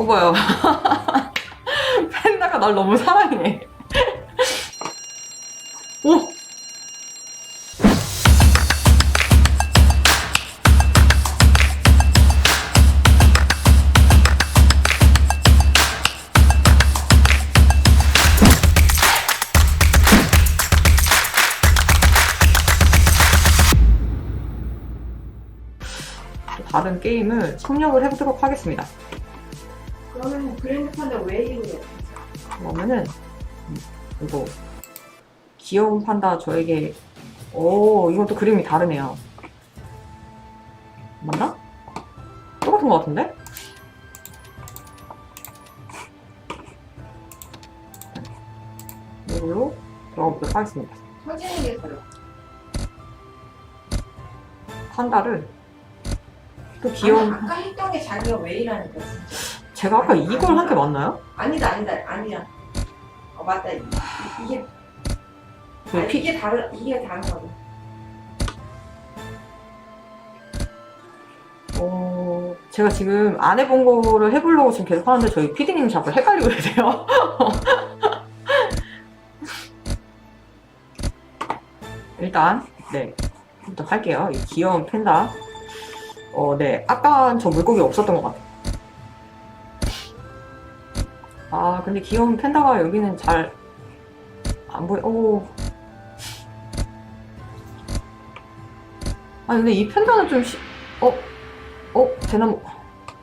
오빠요. 팬다가 날 너무 사랑해. 오! 다른 게임을 섭렵을 해보도록 하겠습니다. 그러면 그랜드 판다 왜 이래요? 그러면은 음, 이거 귀여운 판다 저에게 오 이것도 그림이 다르네요. 맞나? 똑같은 것 같은데? 이걸로 들어가 보도록 하겠습니다. 서진이겠어요. 판다를 또 귀여운 아까 했던 게 자기가 왜 이러니까 진짜. 제가 아까 이걸 한 게 맞나요? 아니다 아니다 아니야. 어 맞다 이- 이게 그 아니, 피- 이게 다른 이게 다른 거다. 어, 제가 지금 안 해본 거를 해보려고 지금 계속 하는데 저희 피디님 자꾸 헷갈리고 계세요. 일단, 네. 부터 할게요. 이 귀여운 팬다. 어, 네. 아까 저 물고기 없었던 것 같아요. 아, 근데 귀여운 팬다가 여기는 잘 안 보여. 오. 아, 근데 이 팬다는 좀 시, 어? 어, 대나무.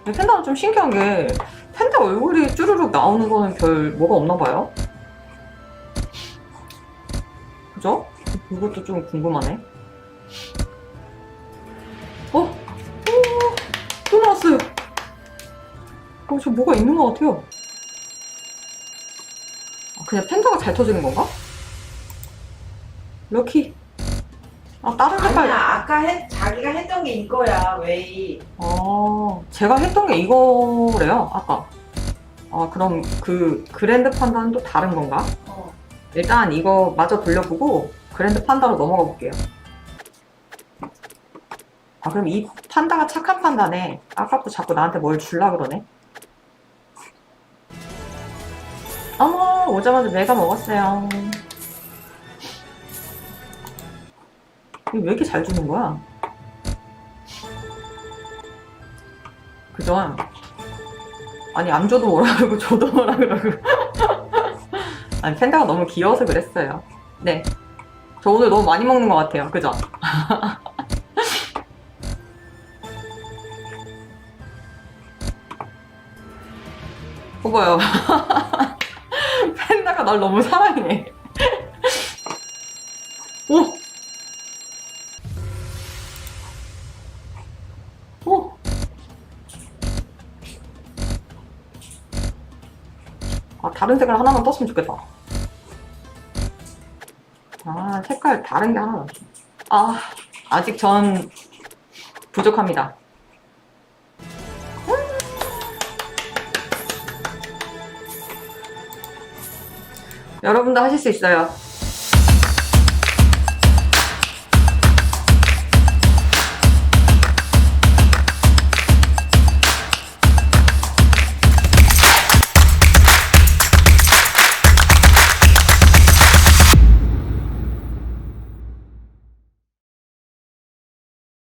이 팬다는 좀 신기한 게, 팬다 얼굴이 쭈루룩 나오는 거는 별 뭐가 없나 봐요? 그죠? 이것도 좀 궁금하네. 어? 오, 또 나왔어요. 어, 저 뭐가 있는 것 같아요. 아, 그냥 팬다가 잘 터지는 건가? 럭키. 아, 다른 색깔. 아니야 아까 했 자기가 했던 게 이거야 왜? 아, 제가 했던 게 이거래요, 아까. 아, 그럼 그 그랜드 판다는 또 다른 건가? 어. 일단 이거 마저 돌려보고 그랜드 판다로 넘어가 볼게요. 아, 그럼 이 판다가 착한 판다네. 아까부터 자꾸 나한테 뭘 줄라 그러네. 어머, 오자마자 내가 먹었어요. 이거 왜 이렇게 잘 주는 거야? 그죠? 아니, 안 줘도 뭐라 그러고, 줘도 뭐라 그러고. 아니, 팬다가 너무 귀여워서 그랬어요. 네. 저 오늘 너무 많이 먹는 것 같아요. 그죠? 오빠요. 팬다가 날 너무 사랑해. 오! 오! 아, 다른 색깔 하나만 떴으면 좋겠다. 아, 색깔 다른 게 하나 더. 아, 아직 전 부족합니다. 여러분도 하실 수 있어요.